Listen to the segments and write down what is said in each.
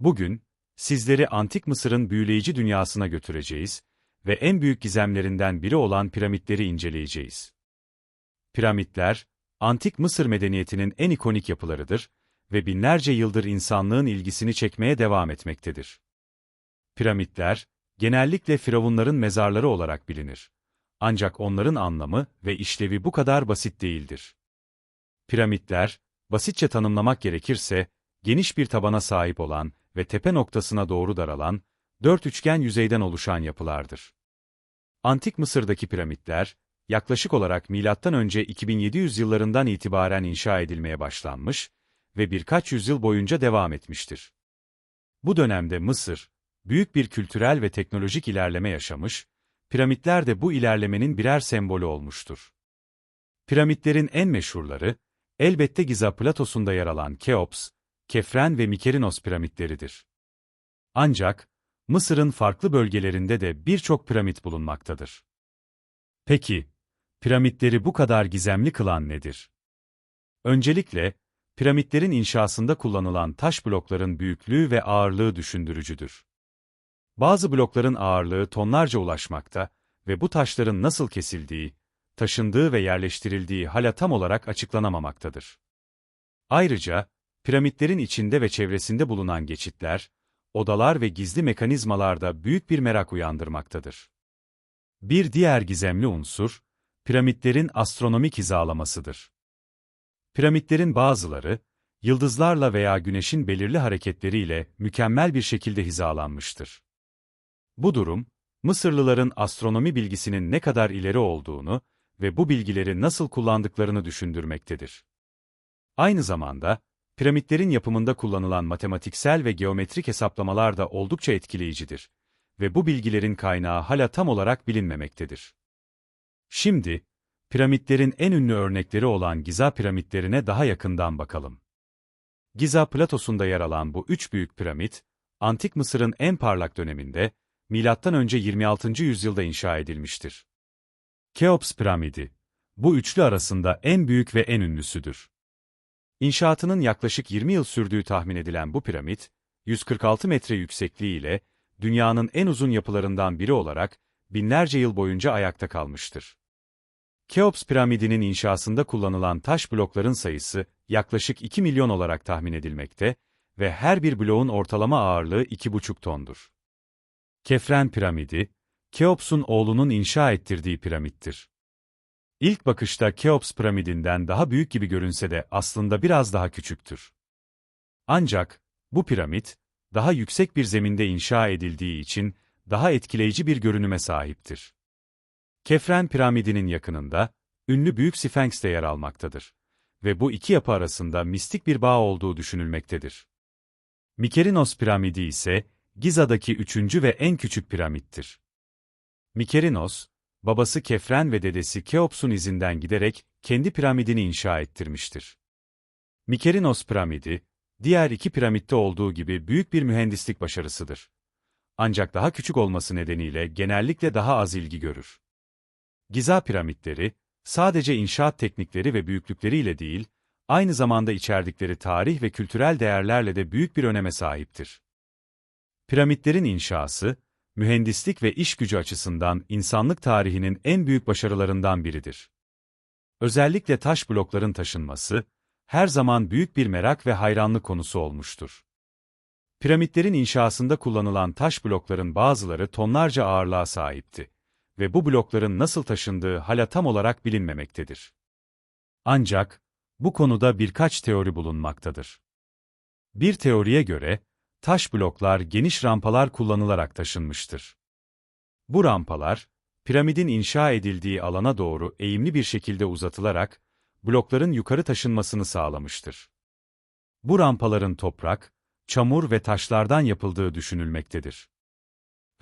Bugün, sizleri Antik Mısır'ın büyüleyici dünyasına götüreceğiz ve en büyük gizemlerinden biri olan piramitleri inceleyeceğiz. Piramitler, Antik Mısır medeniyetinin en ikonik yapılarıdır ve binlerce yıldır insanlığın ilgisini çekmeye devam etmektedir. Piramitler, genellikle firavunların mezarları olarak bilinir. Ancak onların anlamı ve işlevi bu kadar basit değildir. Piramitler, basitçe tanımlamak gerekirse, geniş bir tabana sahip olan ve tepe noktasına doğru daralan, dört üçgen yüzeyden oluşan yapılardır. Antik Mısır'daki piramitler, yaklaşık olarak M.Ö. 2700 yıllarından itibaren inşa edilmeye başlanmış ve birkaç yüzyıl boyunca devam etmiştir. Bu dönemde Mısır, büyük bir kültürel ve teknolojik ilerleme yaşamış, piramitler de bu ilerlemenin birer sembolü olmuştur. Piramitlerin en meşhurları, elbette Giza platosunda yer alan Keops, Kefren ve Mikerinos piramitleridir. Ancak, Mısır'ın farklı bölgelerinde de birçok piramit bulunmaktadır. Peki, piramitleri bu kadar gizemli kılan nedir? Öncelikle, piramitlerin inşasında kullanılan taş blokların büyüklüğü ve ağırlığı düşündürücüdür. Bazı blokların ağırlığı tonlarca ulaşmakta ve bu taşların nasıl kesildiği, taşındığı ve yerleştirildiği hala tam olarak açıklanamamaktadır. Ayrıca, piramitlerin içinde ve çevresinde bulunan geçitler, odalar ve gizli mekanizmalar da büyük bir merak uyandırmaktadır. Bir diğer gizemli unsur, piramitlerin astronomik hizalamasıdır. Piramitlerin bazıları, yıldızlarla veya güneşin belirli hareketleriyle mükemmel bir şekilde hizalanmıştır. Bu durum, Mısırlıların astronomi bilgisinin ne kadar ileri olduğunu ve bu bilgileri nasıl kullandıklarını düşündürmektedir. Aynı zamanda, piramitlerin yapımında kullanılan matematiksel ve geometrik hesaplamalar da oldukça etkileyicidir ve bu bilgilerin kaynağı hala tam olarak bilinmemektedir. Şimdi, piramitlerin en ünlü örnekleri olan Giza piramitlerine daha yakından bakalım. Giza platosunda yer alan bu üç büyük piramit, Antik Mısır'ın en parlak döneminde, M.Ö. 26. yüzyılda inşa edilmiştir. Keops piramidi, bu üçlü arasında en büyük ve en ünlüsüdür. İnşaatının yaklaşık 20 yıl sürdüğü tahmin edilen bu piramit, 146 metre yüksekliği ile dünyanın en uzun yapılarından biri olarak binlerce yıl boyunca ayakta kalmıştır. Keops piramidinin inşasında kullanılan taş blokların sayısı yaklaşık 2 milyon olarak tahmin edilmekte ve her bir bloğun ortalama ağırlığı 2,5 tondur. Kefren piramidi, Keops'un oğlunun inşa ettirdiği piramittir. İlk bakışta Keops piramidinden daha büyük gibi görünse de aslında biraz daha küçüktür. Ancak, bu piramit, daha yüksek bir zeminde inşa edildiği için daha etkileyici bir görünüme sahiptir. Kefren piramidinin yakınında, ünlü Büyük Sphinx de yer almaktadır ve bu iki yapı arasında mistik bir bağ olduğu düşünülmektedir. Mikerinos piramidi ise, Giza'daki üçüncü ve en küçük piramittir. Mikerinos, babası Kefren ve dedesi Keops'un izinden giderek kendi piramidini inşa ettirmiştir. Mikerinos piramidi, diğer iki piramitte olduğu gibi büyük bir mühendislik başarısıdır. Ancak daha küçük olması nedeniyle genellikle daha az ilgi görür. Giza piramitleri, sadece inşaat teknikleri ve büyüklükleriyle değil, aynı zamanda içerdikleri tarih ve kültürel değerlerle de büyük bir öneme sahiptir. Piramitlerin inşası, mühendislik ve iş gücü açısından insanlık tarihinin en büyük başarılarından biridir. Özellikle taş blokların taşınması, her zaman büyük bir merak ve hayranlık konusu olmuştur. Piramitlerin inşasında kullanılan taş blokların bazıları tonlarca ağırlığa sahipti ve bu blokların nasıl taşındığı hala tam olarak bilinmemektedir. Ancak, bu konuda birkaç teori bulunmaktadır. Bir teoriye göre, taş bloklar geniş rampalar kullanılarak taşınmıştır. Bu rampalar, piramidin inşa edildiği alana doğru eğimli bir şekilde uzatılarak, blokların yukarı taşınmasını sağlamıştır. Bu rampaların toprak, çamur ve taşlardan yapıldığı düşünülmektedir.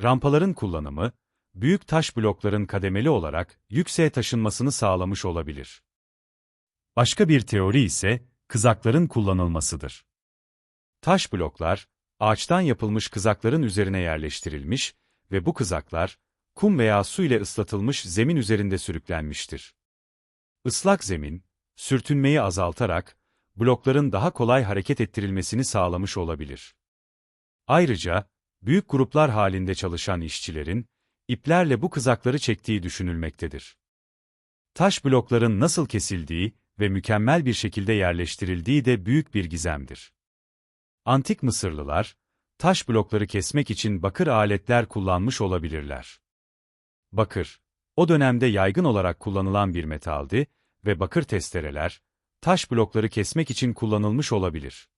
Rampaların kullanımı, büyük taş blokların kademeli olarak yükseğe taşınmasını sağlamış olabilir. Başka bir teori ise, kızakların kullanılmasıdır. Taş bloklar, ağaçtan yapılmış kızakların üzerine yerleştirilmiş ve bu kızaklar, kum veya su ile ıslatılmış zemin üzerinde sürüklenmiştir. Islak zemin, sürtünmeyi azaltarak, blokların daha kolay hareket ettirilmesini sağlamış olabilir. Ayrıca, büyük gruplar halinde çalışan işçilerin, iplerle bu kızakları çektiği düşünülmektedir. Taş blokların nasıl kesildiği ve mükemmel bir şekilde yerleştirildiği de büyük bir gizemdir. Antik Mısırlılar, taş blokları kesmek için bakır aletler kullanmış olabilirler. Bakır, o dönemde yaygın olarak kullanılan bir metaldi ve bakır testereler, taş blokları kesmek için kullanılmış olabilir.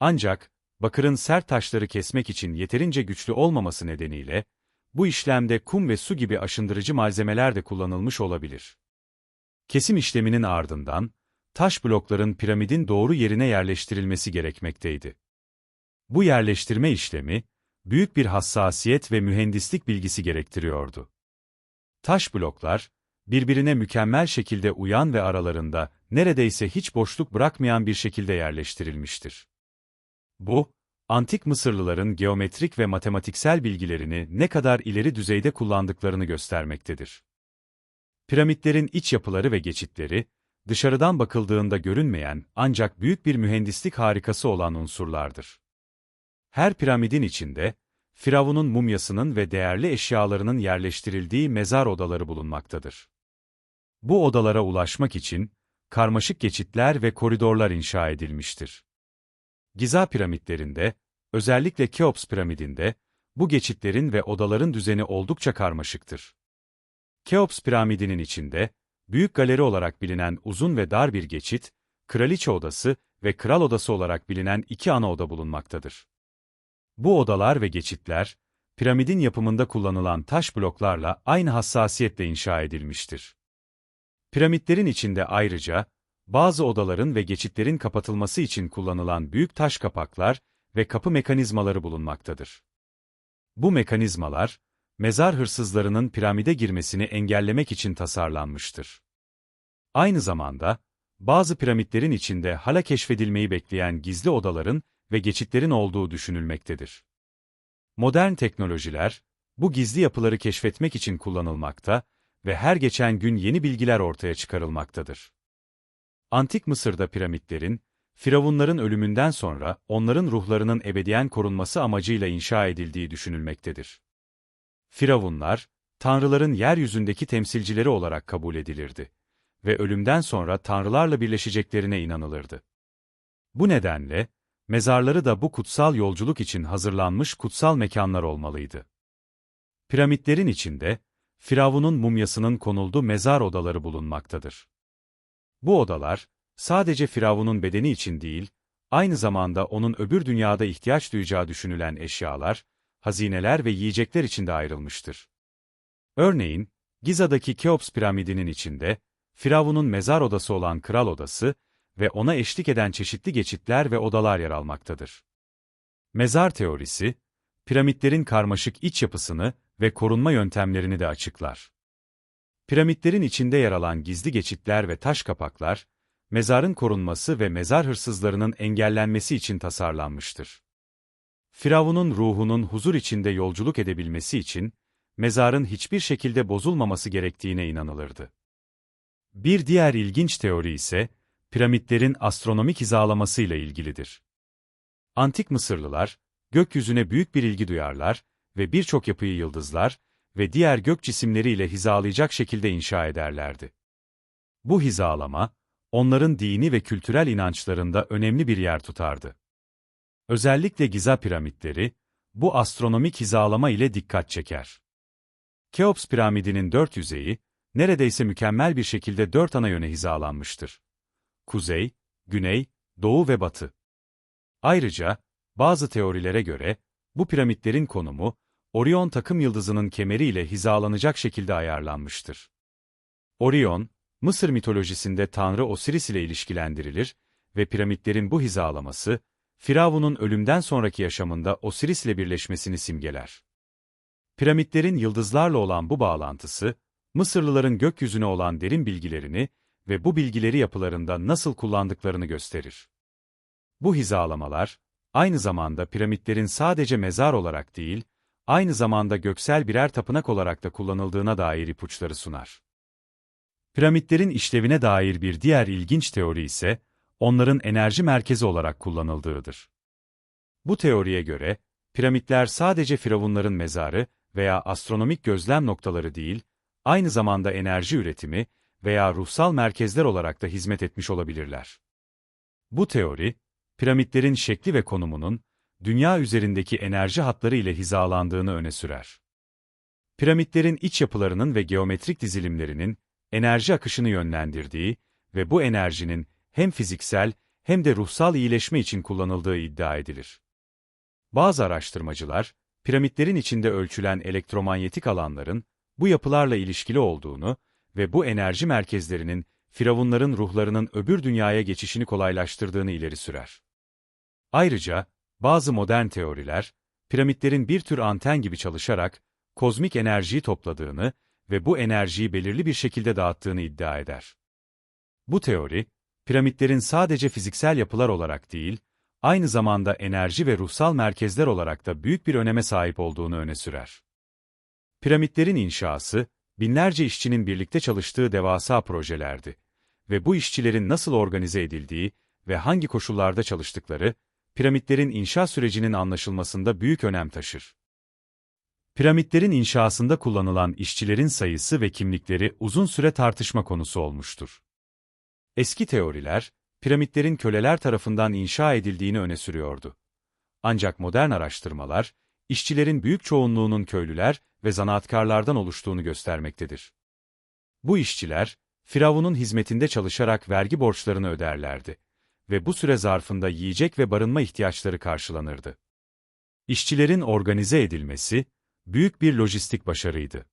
Ancak, bakırın sert taşları kesmek için yeterince güçlü olmaması nedeniyle, bu işlemde kum ve su gibi aşındırıcı malzemeler de kullanılmış olabilir. Kesim işleminin ardından, taş blokların piramidin doğru yerine yerleştirilmesi gerekmekteydi. Bu yerleştirme işlemi, büyük bir hassasiyet ve mühendislik bilgisi gerektiriyordu. Taş bloklar, birbirine mükemmel şekilde uyan ve aralarında neredeyse hiç boşluk bırakmayan bir şekilde yerleştirilmiştir. Bu, antik Mısırlıların geometrik ve matematiksel bilgilerini ne kadar ileri düzeyde kullandıklarını göstermektedir. Piramitlerin iç yapıları ve geçitleri, dışarıdan bakıldığında görünmeyen ancak büyük bir mühendislik harikası olan unsurlardır. Her piramidin içinde, Firavun'un mumyasının ve değerli eşyalarının yerleştirildiği mezar odaları bulunmaktadır. Bu odalara ulaşmak için, karmaşık geçitler ve koridorlar inşa edilmiştir. Giza piramitlerinde, özellikle Keops piramidinde, bu geçitlerin ve odaların düzeni oldukça karmaşıktır. Keops piramidinin içinde, büyük galeri olarak bilinen uzun ve dar bir geçit, kraliçe odası ve kral odası olarak bilinen iki ana oda bulunmaktadır. Bu odalar ve geçitler, piramidin yapımında kullanılan taş bloklarla aynı hassasiyetle inşa edilmiştir. Piramitlerin içinde ayrıca, bazı odaların ve geçitlerin kapatılması için kullanılan büyük taş kapaklar ve kapı mekanizmaları bulunmaktadır. Bu mekanizmalar, mezar hırsızlarının piramide girmesini engellemek için tasarlanmıştır. Aynı zamanda, bazı piramitlerin içinde hala keşfedilmeyi bekleyen gizli odaların ve geçitlerin olduğu düşünülmektedir. Modern teknolojiler, bu gizli yapıları keşfetmek için kullanılmakta ve her geçen gün yeni bilgiler ortaya çıkarılmaktadır. Antik Mısır'da piramitlerin, firavunların ölümünden sonra onların ruhlarının ebediyen korunması amacıyla inşa edildiği düşünülmektedir. Firavunlar, tanrıların yeryüzündeki temsilcileri olarak kabul edilirdi ve ölümden sonra tanrılarla birleşeceklerine inanılırdı. Bu nedenle, mezarları da bu kutsal yolculuk için hazırlanmış kutsal mekanlar olmalıydı. Piramitlerin içinde, Firavun'un mumyasının konulduğu mezar odaları bulunmaktadır. Bu odalar, sadece Firavun'un bedeni için değil, aynı zamanda onun öbür dünyada ihtiyaç duyacağı düşünülen eşyalar, hazineler ve yiyecekler içinde ayrılmıştır. Örneğin, Giza'daki Keops piramidinin içinde, Firavun'un mezar odası olan kral odası ve ona eşlik eden çeşitli geçitler ve odalar yer almaktadır. Mezar teorisi, piramitlerin karmaşık iç yapısını ve korunma yöntemlerini de açıklar. Piramitlerin içinde yer alan gizli geçitler ve taş kapaklar, mezarın korunması ve mezar hırsızlarının engellenmesi için tasarlanmıştır. Firavun'un ruhunun huzur içinde yolculuk edebilmesi için, mezarın hiçbir şekilde bozulmaması gerektiğine inanılırdı. Bir diğer ilginç teori ise, piramitlerin astronomik hizalamasıyla ilgilidir. Antik Mısırlılar, gökyüzüne büyük bir ilgi duyarlar ve birçok yapıyı yıldızlar ve diğer gök cisimleriyle hizalayacak şekilde inşa ederlerdi. Bu hizalama, onların dini ve kültürel inançlarında önemli bir yer tutardı. Özellikle Giza piramitleri, bu astronomik hizalama ile dikkat çeker. Keops piramidinin dört yüzeyi, neredeyse mükemmel bir şekilde dört ana yöne hizalanmıştır. Kuzey, güney, doğu ve batı. Ayrıca, bazı teorilere göre, bu piramitlerin konumu, Orion takım yıldızının kemeriyle hizalanacak şekilde ayarlanmıştır. Orion, Mısır mitolojisinde Tanrı Osiris ile ilişkilendirilir ve piramitlerin bu hizalaması, Firavun'un ölümden sonraki yaşamında Osiris ile birleşmesini simgeler. Piramitlerin yıldızlarla olan bu bağlantısı, Mısırlıların gökyüzüne olan derin bilgilerini ve bu bilgileri yapılarında nasıl kullandıklarını gösterir. Bu hizalamalar, aynı zamanda piramitlerin sadece mezar olarak değil, aynı zamanda göksel birer tapınak olarak da kullanıldığına dair ipuçları sunar. Piramitlerin işlevine dair bir diğer ilginç teori ise, onların enerji merkezi olarak kullanıldığıdır. Bu teoriye göre, piramitler sadece firavunların mezarı veya astronomik gözlem noktaları değil, aynı zamanda enerji üretimi veya ruhsal merkezler olarak da hizmet etmiş olabilirler. Bu teori, piramitlerin şekli ve konumunun, dünya üzerindeki enerji hatları ile hizalandığını öne sürer. Piramitlerin iç yapılarının ve geometrik dizilimlerinin, enerji akışını yönlendirdiği ve bu enerjinin hem fiziksel hem de ruhsal iyileşme için kullanıldığı iddia edilir. Bazı araştırmacılar, piramitlerin içinde ölçülen elektromanyetik alanların bu yapılarla ilişkili olduğunu ve bu enerji merkezlerinin firavunların ruhlarının öbür dünyaya geçişini kolaylaştırdığını ileri sürer. Ayrıca, bazı modern teoriler, piramitlerin bir tür anten gibi çalışarak kozmik enerjiyi topladığını ve bu enerjiyi belirli bir şekilde dağıttığını iddia eder. Bu teori, piramitlerin sadece fiziksel yapılar olarak değil, aynı zamanda enerji ve ruhsal merkezler olarak da büyük bir öneme sahip olduğunu öne sürer. Piramitlerin inşası, binlerce işçinin birlikte çalıştığı devasa projelerdi ve bu işçilerin nasıl organize edildiği ve hangi koşullarda çalıştıkları, piramitlerin inşa sürecinin anlaşılmasında büyük önem taşır. Piramitlerin inşasında kullanılan işçilerin sayısı ve kimlikleri uzun süre tartışma konusu olmuştur. Eski teoriler, piramitlerin köleler tarafından inşa edildiğini öne sürüyordu. Ancak modern araştırmalar, işçilerin büyük çoğunluğunun köylüler ve zanaatkarlardan oluştuğunu göstermektedir. Bu işçiler, Firavun'un hizmetinde çalışarak vergi borçlarını öderlerdi ve bu süre zarfında yiyecek ve barınma ihtiyaçları karşılanırdı. İşçilerin organize edilmesi, büyük bir lojistik başarıydı.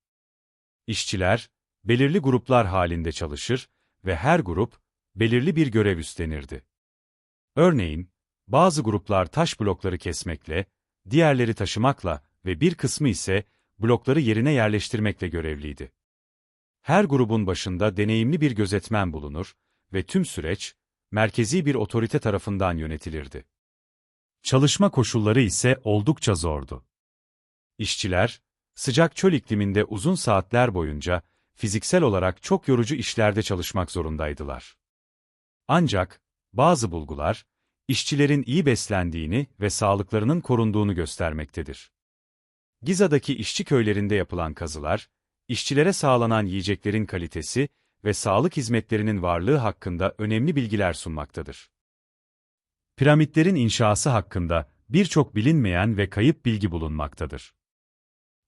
İşçiler, belirli gruplar halinde çalışır ve her grup, belirli bir görev üstlenirdi. Örneğin, bazı gruplar taş blokları kesmekle, diğerleri taşımakla ve bir kısmı ise blokları yerine yerleştirmekle görevliydi. Her grubun başında deneyimli bir gözetmen bulunur ve tüm süreç, merkezi bir otorite tarafından yönetilirdi. Çalışma koşulları ise oldukça zordu. İşçiler, sıcak çöl ikliminde uzun saatler boyunca fiziksel olarak çok yorucu işlerde çalışmak zorundaydılar. Ancak, bazı bulgular, işçilerin iyi beslendiğini ve sağlıklarının korunduğunu göstermektedir. Giza'daki işçi köylerinde yapılan kazılar, işçilere sağlanan yiyeceklerin kalitesi ve sağlık hizmetlerinin varlığı hakkında önemli bilgiler sunmaktadır. Piramitlerin inşası hakkında birçok bilinmeyen ve kayıp bilgi bulunmaktadır.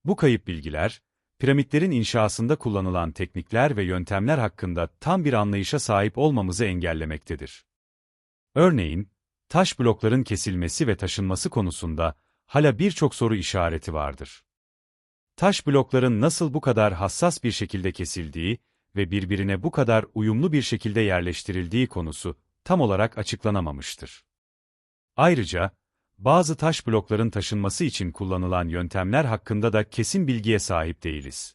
Bu kayıp bilgiler, piramitlerin inşasında kullanılan teknikler ve yöntemler hakkında tam bir anlayışa sahip olmamızı engellemektedir. Örneğin, taş blokların kesilmesi ve taşınması konusunda hala birçok soru işareti vardır. Taş blokların nasıl bu kadar hassas bir şekilde kesildiği ve birbirine bu kadar uyumlu bir şekilde yerleştirildiği konusu tam olarak açıklanamamıştır. Ayrıca, bazı taş blokların taşınması için kullanılan yöntemler hakkında da kesin bilgiye sahip değiliz.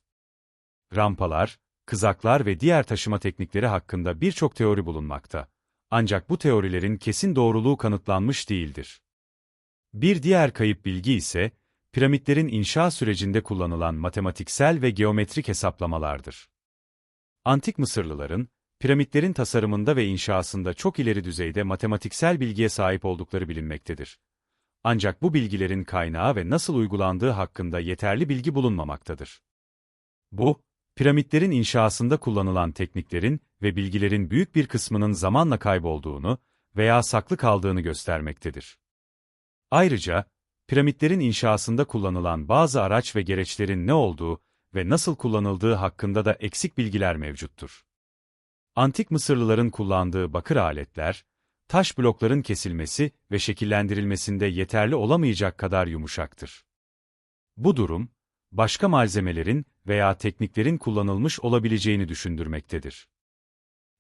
Rampalar, kızaklar ve diğer taşıma teknikleri hakkında birçok teori bulunmakta. Ancak bu teorilerin kesin doğruluğu kanıtlanmış değildir. Bir diğer kayıp bilgi ise, piramitlerin inşa sürecinde kullanılan matematiksel ve geometrik hesaplamalardır. Antik Mısırlıların, piramitlerin tasarımında ve inşasında çok ileri düzeyde matematiksel bilgiye sahip oldukları bilinmektedir. Ancak bu bilgilerin kaynağı ve nasıl uygulandığı hakkında yeterli bilgi bulunmamaktadır. Bu, piramitlerin inşasında kullanılan tekniklerin ve bilgilerin büyük bir kısmının zamanla kaybolduğunu veya saklı kaldığını göstermektedir. Ayrıca, piramitlerin inşasında kullanılan bazı araç ve gereçlerin ne olduğu ve nasıl kullanıldığı hakkında da eksik bilgiler mevcuttur. Antik Mısırlıların kullandığı bakır aletler, taş blokların kesilmesi ve şekillendirilmesinde yeterli olamayacak kadar yumuşaktır. Bu durum, başka malzemelerin veya tekniklerin kullanılmış olabileceğini düşündürmektedir.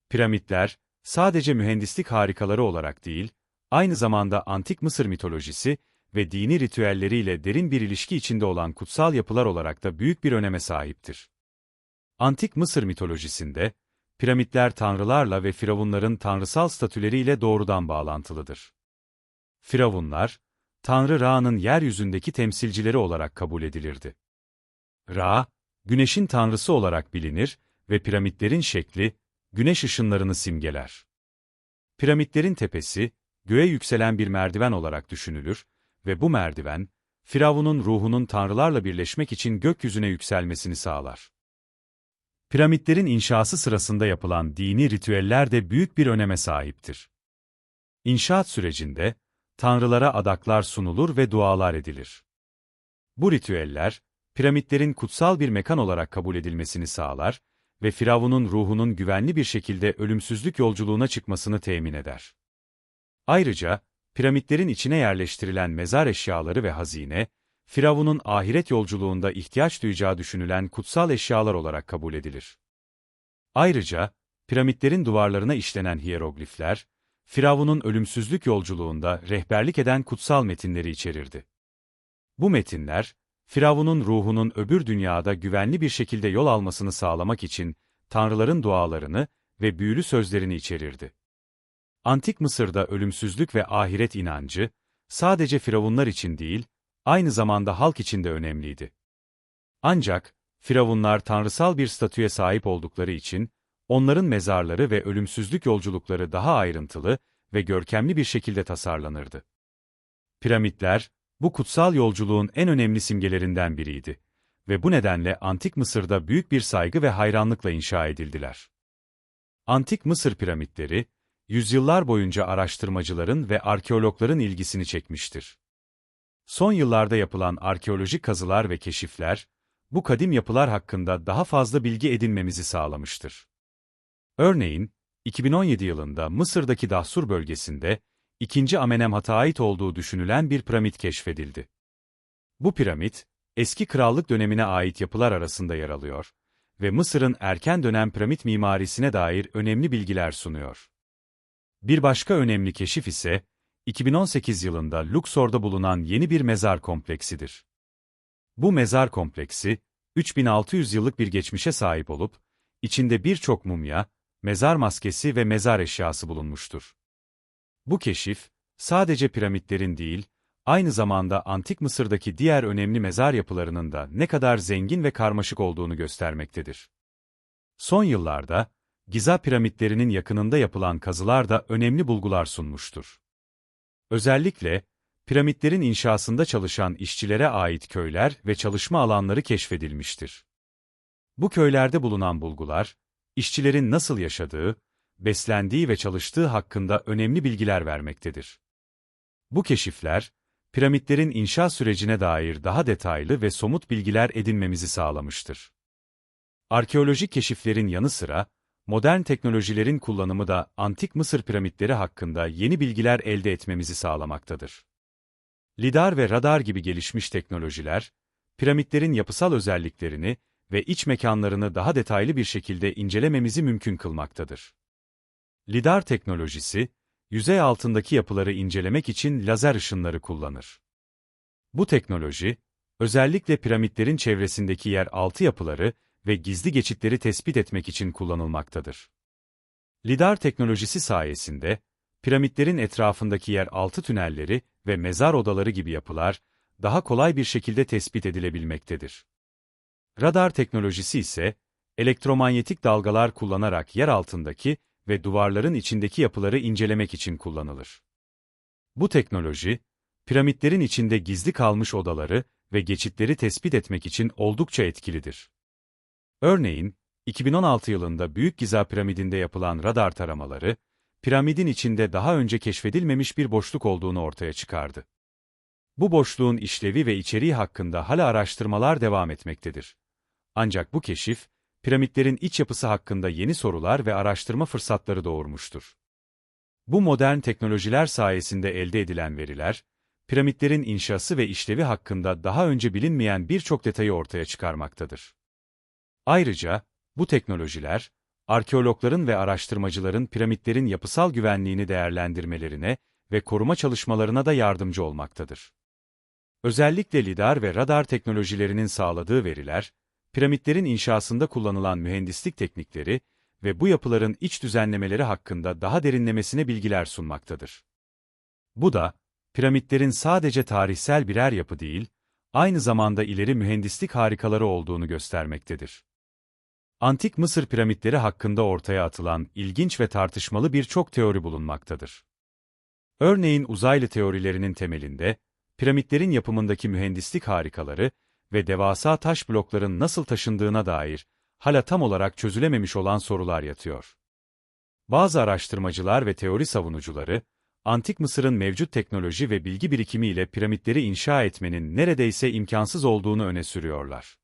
Piramitler, sadece mühendislik harikaları olarak değil, aynı zamanda antik Mısır mitolojisi ve dini ritüelleriyle derin bir ilişki içinde olan kutsal yapılar olarak da büyük bir öneme sahiptir. Antik Mısır mitolojisinde, piramitler tanrılarla ve firavunların tanrısal statüleriyle doğrudan bağlantılıdır. Firavunlar, Tanrı Ra'nın yeryüzündeki temsilcileri olarak kabul edilirdi. Ra, güneşin tanrısı olarak bilinir ve piramitlerin şekli, güneş ışınlarını simgeler. Piramitlerin tepesi, göğe yükselen bir merdiven olarak düşünülür ve bu merdiven, Firavun'un ruhunun tanrılarla birleşmek için gökyüzüne yükselmesini sağlar. Piramitlerin inşası sırasında yapılan dini ritüeller de büyük bir öneme sahiptir. İnşaat sürecinde, tanrılara adaklar sunulur ve dualar edilir. Bu ritüeller, piramitlerin kutsal bir mekan olarak kabul edilmesini sağlar ve Firavun'un ruhunun güvenli bir şekilde ölümsüzlük yolculuğuna çıkmasını temin eder. Ayrıca, piramitlerin içine yerleştirilen mezar eşyaları ve hazine, Firavun'un ahiret yolculuğunda ihtiyaç duyacağı düşünülen kutsal eşyalar olarak kabul edilir. Ayrıca, piramitlerin duvarlarına işlenen hieroglifler, Firavun'un ölümsüzlük yolculuğunda rehberlik eden kutsal metinleri içerirdi. Bu metinler, Firavun'un ruhunun öbür dünyada güvenli bir şekilde yol almasını sağlamak için tanrıların dualarını ve büyülü sözlerini içerirdi. Antik Mısır'da ölümsüzlük ve ahiret inancı, sadece firavunlar için değil, aynı zamanda halk için de önemliydi. Ancak, firavunlar tanrısal bir statüye sahip oldukları için, onların mezarları ve ölümsüzlük yolculukları daha ayrıntılı ve görkemli bir şekilde tasarlanırdı. Piramitler, bu kutsal yolculuğun en önemli simgelerinden biriydi ve bu nedenle Antik Mısır'da büyük bir saygı ve hayranlıkla inşa edildiler. Antik Mısır piramitleri, yüzyıllar boyunca araştırmacıların ve arkeologların ilgisini çekmiştir. Son yıllarda yapılan arkeolojik kazılar ve keşifler, bu kadim yapılar hakkında daha fazla bilgi edinmemizi sağlamıştır. Örneğin, 2017 yılında Mısır'daki Dahsur bölgesinde, 2. Amenemhat'a ait olduğu düşünülen bir piramit keşfedildi. Bu piramit, eski krallık dönemine ait yapılar arasında yer alıyor ve Mısır'ın erken dönem piramit mimarisine dair önemli bilgiler sunuyor. Bir başka önemli keşif ise, 2018 yılında Luxor'da bulunan yeni bir mezar kompleksidir. Bu mezar kompleksi, 3600 yıllık bir geçmişe sahip olup, içinde birçok mumya, mezar maskesi ve mezar eşyası bulunmuştur. Bu keşif, sadece piramitlerin değil, aynı zamanda Antik Mısır'daki diğer önemli mezar yapılarının da ne kadar zengin ve karmaşık olduğunu göstermektedir. Son yıllarda, Giza piramitlerinin yakınında yapılan kazılar da önemli bulgular sunmuştur. Özellikle, piramitlerin inşasında çalışan işçilere ait köyler ve çalışma alanları keşfedilmiştir. Bu köylerde bulunan bulgular, işçilerin nasıl yaşadığı, beslendiği ve çalıştığı hakkında önemli bilgiler vermektedir. Bu keşifler, piramitlerin inşa sürecine dair daha detaylı ve somut bilgiler edinmemizi sağlamıştır. Arkeolojik keşiflerin yanı sıra, modern teknolojilerin kullanımı da antik Mısır piramitleri hakkında yeni bilgiler elde etmemizi sağlamaktadır. Lidar ve radar gibi gelişmiş teknolojiler, piramitlerin yapısal özelliklerini ve iç mekanlarını daha detaylı bir şekilde incelememizi mümkün kılmaktadır. Lidar teknolojisi, yüzey altındaki yapıları incelemek için lazer ışınları kullanır. Bu teknoloji, özellikle piramitlerin çevresindeki yer altı yapıları ve gizli geçitleri tespit etmek için kullanılmaktadır. Lidar teknolojisi sayesinde, piramitlerin etrafındaki yer altı tünelleri ve mezar odaları gibi yapılar, daha kolay bir şekilde tespit edilebilmektedir. Radar teknolojisi ise, elektromanyetik dalgalar kullanarak yer altındaki ve duvarların içindeki yapıları incelemek için kullanılır. Bu teknoloji, piramitlerin içinde gizli kalmış odaları ve geçitleri tespit etmek için oldukça etkilidir. Örneğin, 2016 yılında Büyük Giza piramidinde yapılan radar taramaları, piramidin içinde daha önce keşfedilmemiş bir boşluk olduğunu ortaya çıkardı. Bu boşluğun işlevi ve içeriği hakkında hala araştırmalar devam etmektedir. Ancak bu keşif, piramitlerin iç yapısı hakkında yeni sorular ve araştırma fırsatları doğurmuştur. Bu modern teknolojiler sayesinde elde edilen veriler, piramitlerin inşası ve işlevi hakkında daha önce bilinmeyen birçok detayı ortaya çıkarmaktadır. Ayrıca, bu teknolojiler, arkeologların ve araştırmacıların piramitlerin yapısal güvenliğini değerlendirmelerine ve koruma çalışmalarına da yardımcı olmaktadır. Özellikle lidar ve radar teknolojilerinin sağladığı veriler, piramitlerin inşasında kullanılan mühendislik teknikleri ve bu yapıların iç düzenlemeleri hakkında daha derinlemesine bilgiler sunmaktadır. Bu da, piramitlerin sadece tarihsel birer yapı değil, aynı zamanda ileri mühendislik harikaları olduğunu göstermektedir. Antik Mısır piramitleri hakkında ortaya atılan ilginç ve tartışmalı birçok teori bulunmaktadır. Örneğin uzaylı teorilerinin temelinde, piramitlerin yapımındaki mühendislik harikaları ve devasa taş blokların nasıl taşındığına dair hala tam olarak çözülememiş olan sorular yatıyor. Bazı araştırmacılar ve teori savunucuları, Antik Mısır'ın mevcut teknoloji ve bilgi birikimiyle piramitleri inşa etmenin neredeyse imkansız olduğunu öne sürüyorlar.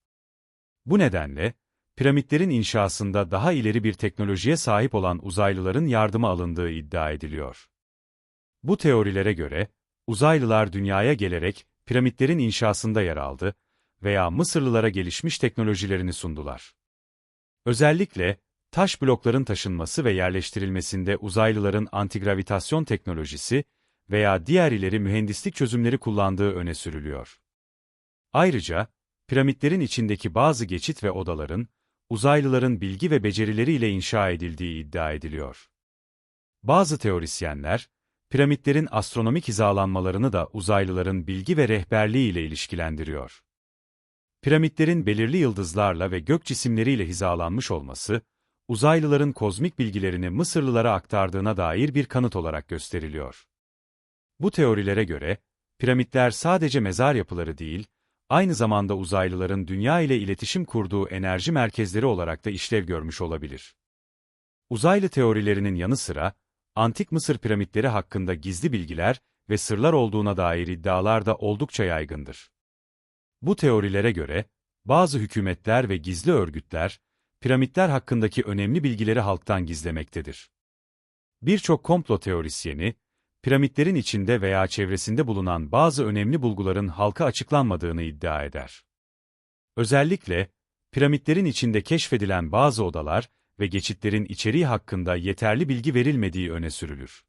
Bu nedenle, piramitlerin inşasında daha ileri bir teknolojiye sahip olan uzaylıların yardımı alındığı iddia ediliyor. Bu teorilere göre, uzaylılar dünyaya gelerek piramitlerin inşasında yer aldı veya Mısırlılara gelişmiş teknolojilerini sundular. Özellikle, taş blokların taşınması ve yerleştirilmesinde uzaylıların antigravitasyon teknolojisi veya diğer ileri mühendislik çözümleri kullandığı öne sürülüyor. Ayrıca, piramitlerin içindeki bazı geçit ve odaların, uzaylıların bilgi ve becerileriyle inşa edildiği iddia ediliyor. Bazı teorisyenler, piramitlerin astronomik hizalanmalarını da uzaylıların bilgi ve rehberliği ile ilişkilendiriyor. Piramitlerin belirli yıldızlarla ve gök cisimleriyle hizalanmış olması, uzaylıların kozmik bilgilerini Mısırlılara aktardığına dair bir kanıt olarak gösteriliyor. Bu teorilere göre, piramitler sadece mezar yapıları değil, aynı zamanda uzaylıların dünya ile iletişim kurduğu enerji merkezleri olarak da işlev görmüş olabilir. Uzaylı teorilerinin yanı sıra, Antik Mısır piramitleri hakkında gizli bilgiler ve sırlar olduğuna dair iddialar da oldukça yaygındır. Bu teorilere göre, bazı hükümetler ve gizli örgütler, piramitler hakkındaki önemli bilgileri halktan gizlemektedir. Birçok komplo teorisyeni, piramitlerin içinde veya çevresinde bulunan bazı önemli bulguların halka açıklanmadığını iddia eder. Özellikle, piramitlerin içinde keşfedilen bazı odalar ve geçitlerin içeriği hakkında yeterli bilgi verilmediği öne sürülür.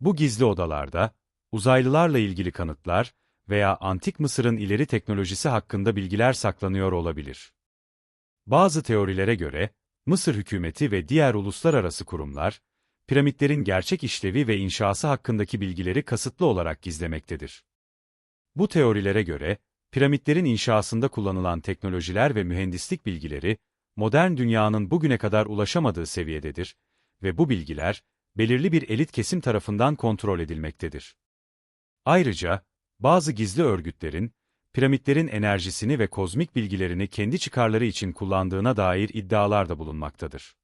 Bu gizli odalarda, uzaylılarla ilgili kanıtlar veya Antik Mısır'ın ileri teknolojisi hakkında bilgiler saklanıyor olabilir. Bazı teorilere göre, Mısır hükümeti ve diğer uluslararası kurumlar, piramitlerin gerçek işlevi ve inşası hakkındaki bilgileri kasıtlı olarak gizlemektedir. Bu teorilere göre, piramitlerin inşasında kullanılan teknolojiler ve mühendislik bilgileri, modern dünyanın bugüne kadar ulaşamadığı seviyededir ve bu bilgiler, belirli bir elit kesim tarafından kontrol edilmektedir. Ayrıca, bazı gizli örgütlerin, piramitlerin enerjisini ve kozmik bilgilerini kendi çıkarları için kullandığına dair iddialar da bulunmaktadır.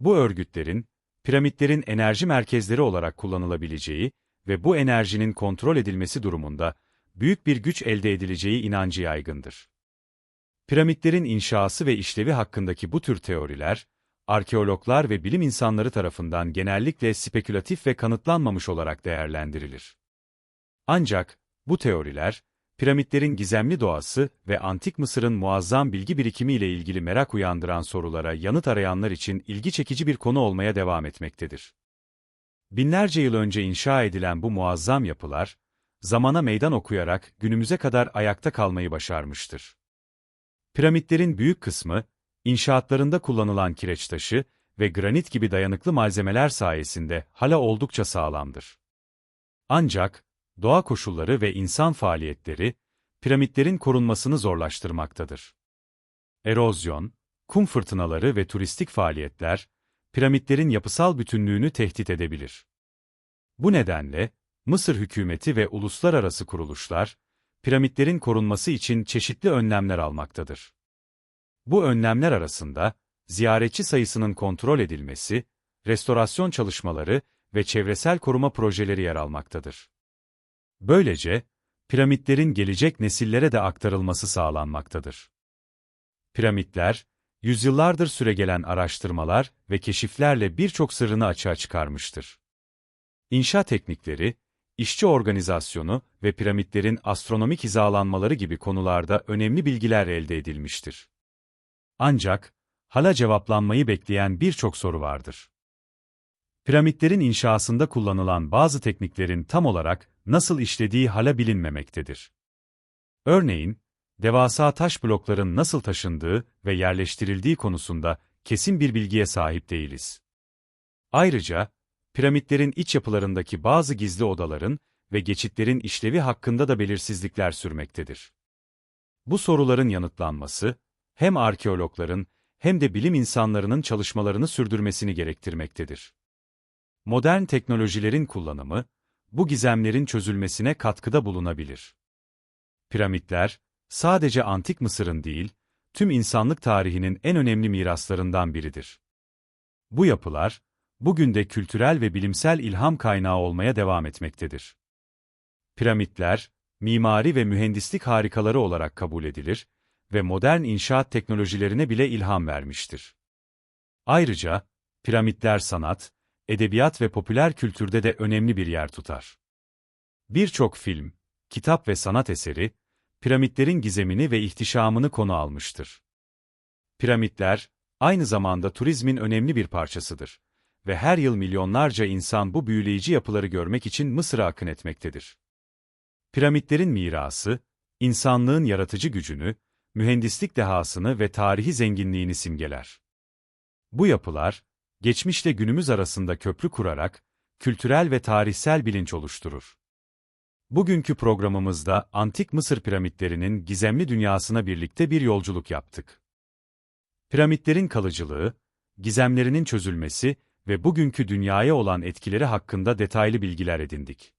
Bu örgütlerin, piramitlerin enerji merkezleri olarak kullanılabileceği ve bu enerjinin kontrol edilmesi durumunda büyük bir güç elde edileceği inancı yaygındır. Piramitlerin inşası ve işlevi hakkındaki bu tür teoriler, arkeologlar ve bilim insanları tarafından genellikle spekülatif ve kanıtlanmamış olarak değerlendirilir. Ancak, bu teoriler, piramitlerin gizemli doğası ve Antik Mısır'ın muazzam bilgi birikimi ile ilgili merak uyandıran sorulara yanıt arayanlar için ilgi çekici bir konu olmaya devam etmektedir. Binlerce yıl önce inşa edilen bu muazzam yapılar, zamana meydan okuyarak günümüze kadar ayakta kalmayı başarmıştır. Piramitlerin büyük kısmı, inşaatlarında kullanılan kireç taşı ve granit gibi dayanıklı malzemeler sayesinde hala oldukça sağlamdır. Ancak, doğa koşulları ve insan faaliyetleri, piramitlerin korunmasını zorlaştırmaktadır. Erozyon, kum fırtınaları ve turistik faaliyetler, piramitlerin yapısal bütünlüğünü tehdit edebilir. Bu nedenle, Mısır hükümeti ve uluslararası kuruluşlar, piramitlerin korunması için çeşitli önlemler almaktadır. Bu önlemler arasında, ziyaretçi sayısının kontrol edilmesi, restorasyon çalışmaları ve çevresel koruma projeleri yer almaktadır. Böylece, piramitlerin gelecek nesillere de aktarılması sağlanmaktadır. Piramitler, yüzyıllardır süregelen araştırmalar ve keşiflerle birçok sırrını açığa çıkarmıştır. İnşa teknikleri, işçi organizasyonu ve piramitlerin astronomik hizalanmaları gibi konularda önemli bilgiler elde edilmiştir. Ancak, hala cevaplanmayı bekleyen birçok soru vardır. Piramitlerin inşasında kullanılan bazı tekniklerin tam olarak nasıl işlediği hala bilinmemektedir. Örneğin, devasa taş blokların nasıl taşındığı ve yerleştirildiği konusunda kesin bir bilgiye sahip değiliz. Ayrıca, piramitlerin iç yapılarındaki bazı gizli odaların ve geçitlerin işlevi hakkında da belirsizlikler sürmektedir. Bu soruların yanıtlanması, hem arkeologların hem de bilim insanlarının çalışmalarını sürdürmesini gerektirmektedir. Modern teknolojilerin kullanımı, bu gizemlerin çözülmesine katkıda bulunabilir. Piramitler, sadece antik Mısır'ın değil, tüm insanlık tarihinin en önemli miraslarından biridir. Bu yapılar, bugün de kültürel ve bilimsel ilham kaynağı olmaya devam etmektedir. Piramitler, mimari ve mühendislik harikaları olarak kabul edilir ve modern inşaat teknolojilerine bile ilham vermiştir. Ayrıca, piramitler sanat, edebiyat ve popüler kültürde de önemli bir yer tutar. Birçok film, kitap ve sanat eseri, piramitlerin gizemini ve ihtişamını konu almıştır. Piramitler, aynı zamanda turizmin önemli bir parçasıdır ve her yıl milyonlarca insan bu büyüleyici yapıları görmek için Mısır'a akın etmektedir. Piramitlerin mirası, insanlığın yaratıcı gücünü, mühendislik dehasını ve tarihi zenginliğini simgeler. Bu yapılar, geçmişle günümüz arasında köprü kurarak, kültürel ve tarihsel bilinç oluşturur. Bugünkü programımızda Antik Mısır piramitlerinin gizemli dünyasına birlikte bir yolculuk yaptık. Piramitlerin kalıcılığı, gizemlerinin çözülmesi ve bugünkü dünyaya olan etkileri hakkında detaylı bilgiler edindik.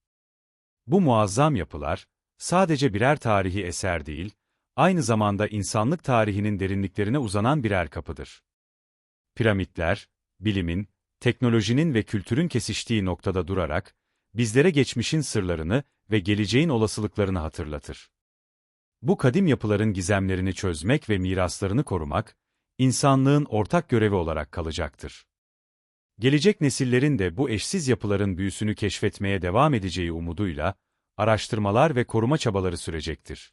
Bu muazzam yapılar, sadece birer tarihi eser değil, aynı zamanda insanlık tarihinin derinliklerine uzanan birer kapıdır. Piramitler, bilimin, teknolojinin ve kültürün kesiştiği noktada durarak, bizlere geçmişin sırlarını ve geleceğin olasılıklarını hatırlatır. Bu kadim yapıların gizemlerini çözmek ve miraslarını korumak, insanlığın ortak görevi olarak kalacaktır. Gelecek nesillerin de bu eşsiz yapıların büyüsünü keşfetmeye devam edeceği umuduyla, araştırmalar ve koruma çabaları sürecektir.